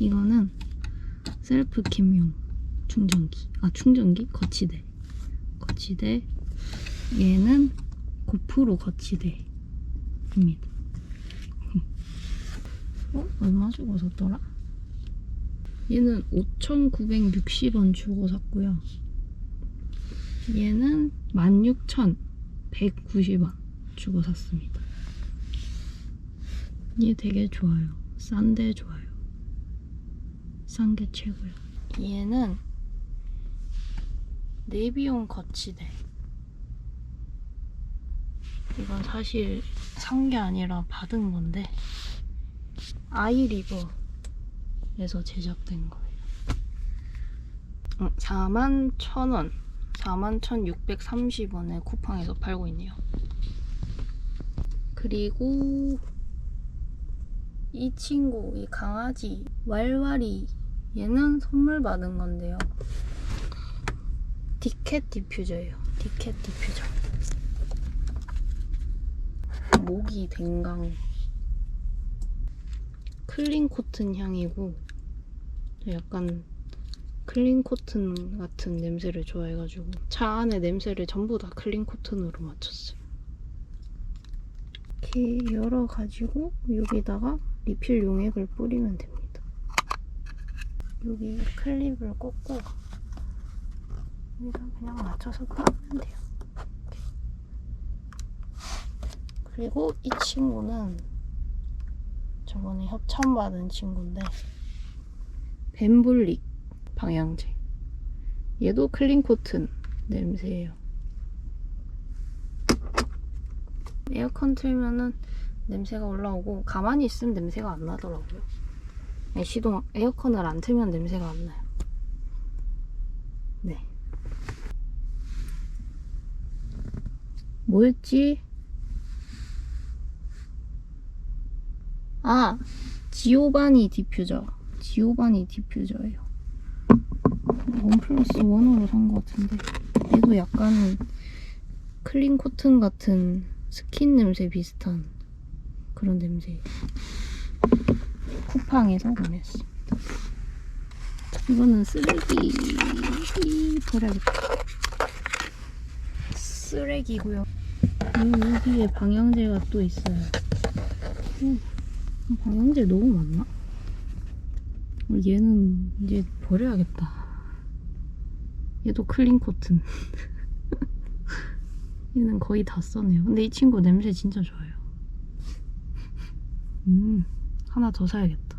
이거는 셀프 캠용 충전기. 아 충전기? 거치대. 거치대. 얘는 고프로 거치대입니다. 어? 얼마 주고 샀더라? 얘는 5,960원 주고 샀고요. 얘는 16,190원 주고 샀습니다. 얘 되게 좋아요. 싼데 좋아요. 싼 게 최고요. 얘는 내비용 거치대. 이건 사실 산 게 아니라 받은 건데 아이리버에서 제작된 거예요. 어, 4만 1,000원, 4만 1,630원에 쿠팡에서 팔고 있네요. 그리고 이 친구, 이 강아지 왈왈이 얘는 선물 받은 건데요. 디켓 디퓨저예요. 디켓 디퓨저. 모기 댕강 클린 코튼 향이고 약간 클린 코튼 같은 냄새를 좋아해가지고 차 안에 냄새를 전부 다 클린 코튼으로 맞췄어요. 이렇게 열어가지고 여기다가 리필 용액을 뿌리면 됩니다. 여기 클립을 꽂고 여기다 그냥 맞춰서 뿌리면 돼요. 그리고 이 친구는 저번에 협찬받은 친구인데 벤블릭 방향제 얘도 클린 코튼 냄새예요 에어컨 틀면은 냄새가 올라오고 가만히 있으면 냄새가 안 나더라고요. 아니, 시동 에어컨을 안 틀면 냄새가 안 나요. 네. 뭐였지? 아 지오바니 디퓨저. 지오바니 디퓨저예요. 원 플러스 원으로 산 것 같은데. 얘도 약간 클린 코튼 같은 스킨 냄새 비슷한 그런 냄새 쿠팡에서 구매했습니다 이거는 쓰레기 버려야겠다 쓰레기고요 음, 여기에 방향제가 또 있어요 음. 방향제 너무 많나? 어, 얘는 이제 버려야겠다. 얘도 클린 코튼. 얘는 거의 다 썼네요. 근데 이 친구 냄새 진짜 좋아요. 음, 하나 더 사야겠다.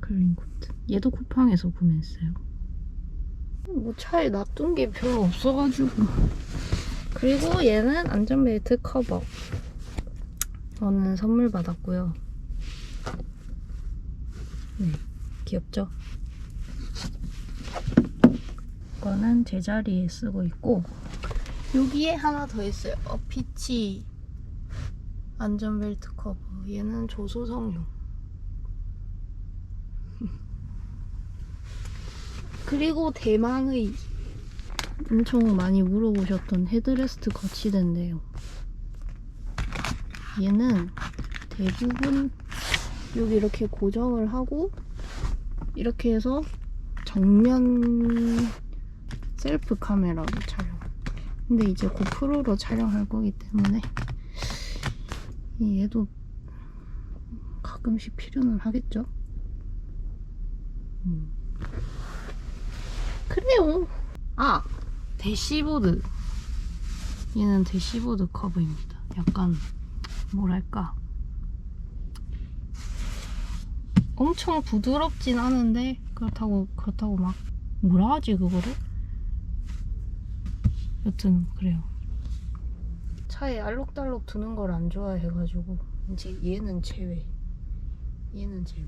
클린 코튼. 얘도 쿠팡에서 구매했어요. 뭐 차에 놔둔 게 별로 없어가지고. 그리고 얘는 안전벨트 커버. 저는 선물 받았고요. 네, 귀엽죠? 이거는 제자리에 쓰고 있고 여기에 하나 더 있어요. 어피치 안전벨트 커버. 얘는 조소성용. 그리고 대망의 엄청 많이 물어보셨던 헤드레스트 거치대인데요. 얘는 대부분 여기 이렇게 고정을 하고 이렇게 해서 정면 셀프 카메라로 촬영. 근데 이제 고프로로 촬영할 거기 때문에 얘도 가끔씩 필요는 하겠죠. 음. 그래요. 아 대시보드. 얘는 대시보드 커브입니다. 약간 뭐랄까 엄청 부드럽진 않은데 그렇다고 그렇다고 막 뭐라 하지 그거를 여튼 그래요 차에 알록달록 두는 걸 안 좋아해가지고 이제 얘는 제외 얘는 제외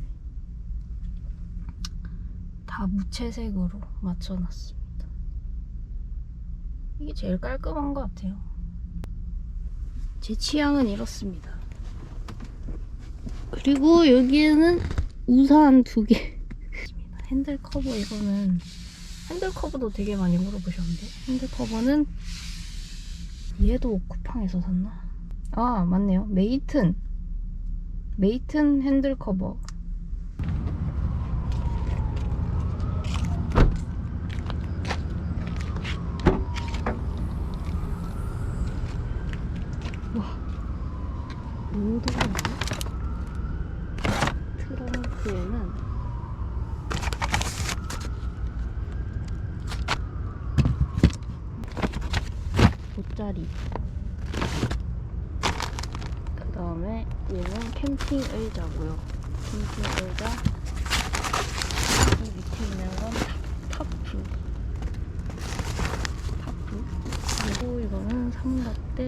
다 무채색으로 맞춰놨습니다 이게 제일 깔끔한 것 같아요 제 취향은 이렇습니다. 그리고 여기에는 우산 두 개. 핸들 커버 이거는 핸들 커버도 되게 많이 물어보셨는데 핸들 커버는 얘도 쿠팡에서 샀나? 아 맞네요. 메이튼 메이튼 핸들 커버 와 너무 더러운데? 트렁크에는 옷자리 얘는 캠핑 의자고요. 캠핑 의자. 이 밑에 있는 건 타, 타프 타프 그리고 이거는 삼각대.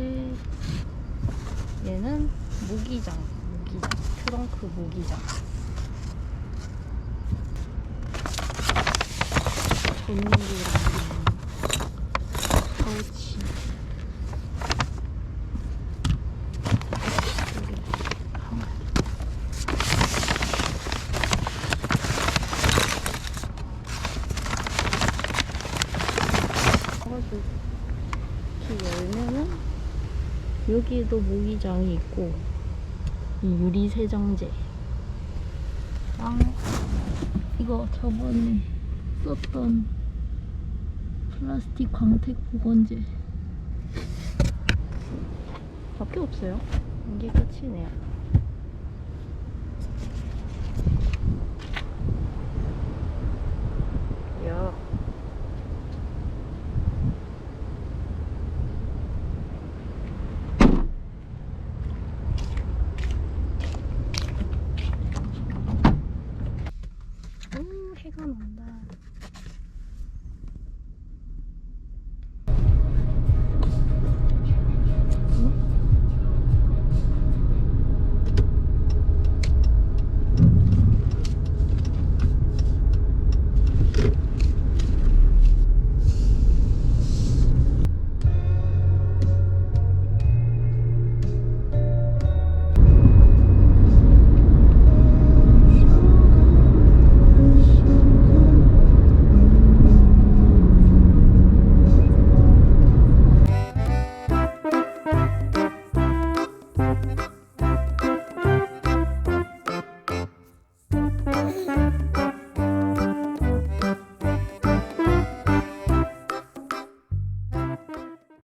얘는 모기장. 모기장. 트렁크 모기장. 전기랑 파우치 여기 가만 가지고 이렇게 열면은 여기에도 모기장이 있고 이 유리 세정제. 랑 이거 저번에 썼던 플라스틱 광택 보건제. 밖에 없어요? 이게 끝이네요